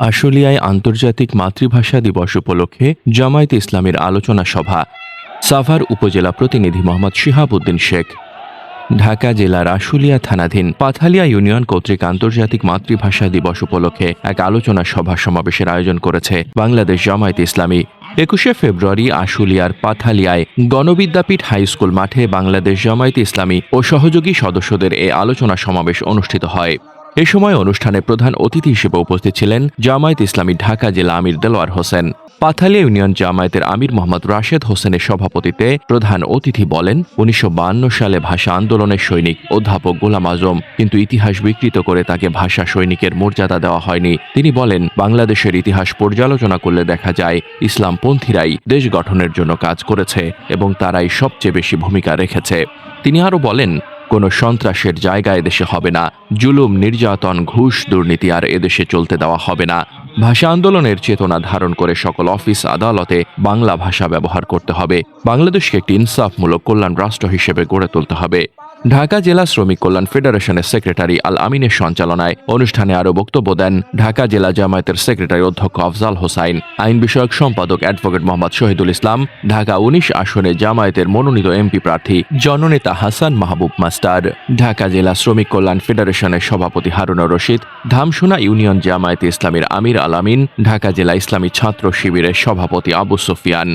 আশুলিয়ায় আন্তর্জাতিক মাতৃভাষা দিবস উপলক্ষে জামায়াতে ইসলামের আলোচনা সভা। সাভার উপজেলা প্রতিনিধি মোহাম্মদ শিহাবুদ্দিন শেখ। ঢাকা জেলার আশুলিয়া থানাধীন পাথালিয়া ইউনিয়ন কর্তৃক আন্তর্জাতিক মাতৃভাষা দিবস উপলক্ষে এক আলোচনা সভা সমাবেশের আয়োজন করেছে বাংলাদেশ জামায়াতে ইসলামী। একুশে ফেব্রুয়ারি আশুলিয়ার পাথালিয়ায় গণবিদ্যাপীঠ হাই স্কুল মাঠে বাংলাদেশ জামায়াতে ইসলামী ও সহযোগী সদস্যদের এ আলোচনা সমাবেশ অনুষ্ঠিত হয়। এ সময় অনুষ্ঠানে প্রধান অতিথি হিসেবে উপস্থিত ছিলেন জামায়াত ইসলামী ঢাকা জেলা আমির দেলোয়ার হোসেন। পাথালিয়া ইউনিয়ন জামায়াতের আমির মোহাম্মদ রাশেদ হোসেনের সভাপতিত্বে প্রধান অতিথি বলেন, উনিশশো সালে ভাষা আন্দোলনের সৈনিক অধ্যাপক গোলাম আজম কিন্তু ইতিহাস বিকৃত করে তাকে ভাষা সৈনিকের মর্যাদা দেওয়া হয়নি। তিনি বলেন, বাংলাদেশের ইতিহাস পর্যালোচনা করলে দেখা যায় ইসলামপন্থীরাই দেশ গঠনের জন্য কাজ করেছে এবং তারাই সবচেয়ে বেশি ভূমিকা রেখেছে। তিনি আরও বলেন কোনো সন্ত্রাসের জায়গা এদেশে হবে না। জুলুম, নির্যাতন, ঘুষ, দুর্নীতি আর এদেশে চলতে দেওয়া হবে না। ভাষা আন্দোলনের চেতনা ধারণ করে সকল অফিস, আদালতে বাংলা ভাষা ব্যবহার করতে হবে। বাংলাদেশকে একটি ইনসাফমূলক কল্যাণ রাষ্ট্র হিসেবে গড়ে তুলতে হবে। ঢাকা জেলা শ্রমিক কল্যাণ ফেডারেশনের সেক্রেটারি আল আমিনের সঞ্চালনায় অনুষ্ঠানে আরও বক্তব্য দেন ঢাকা জেলা জামায়াতের সেক্রেটারি অধ্যক্ষ আফজাল হোসাইন, আইন বিষয়ক সম্পাদক অ্যাডভোকেট মোহাম্মদ শহীদুল ইসলাম, ঢাকা উনিশ আসনে জামায়াতের মনোনীত এমপি প্রার্থী জননেতা হাসান মাহবুব মাস্টার, ঢাকা জেলা শ্রমিক কল্যাণ ফেডারেশনের সভাপতি হারুনা রশিদ, ধামসোনা ইউনিয়ন জামায়াতে ইসলামীর আমির আল আমিন, ঢাকা জেলা ইসলামী ছাত্র শিবিরের সভাপতি আবু সুফিয়ান।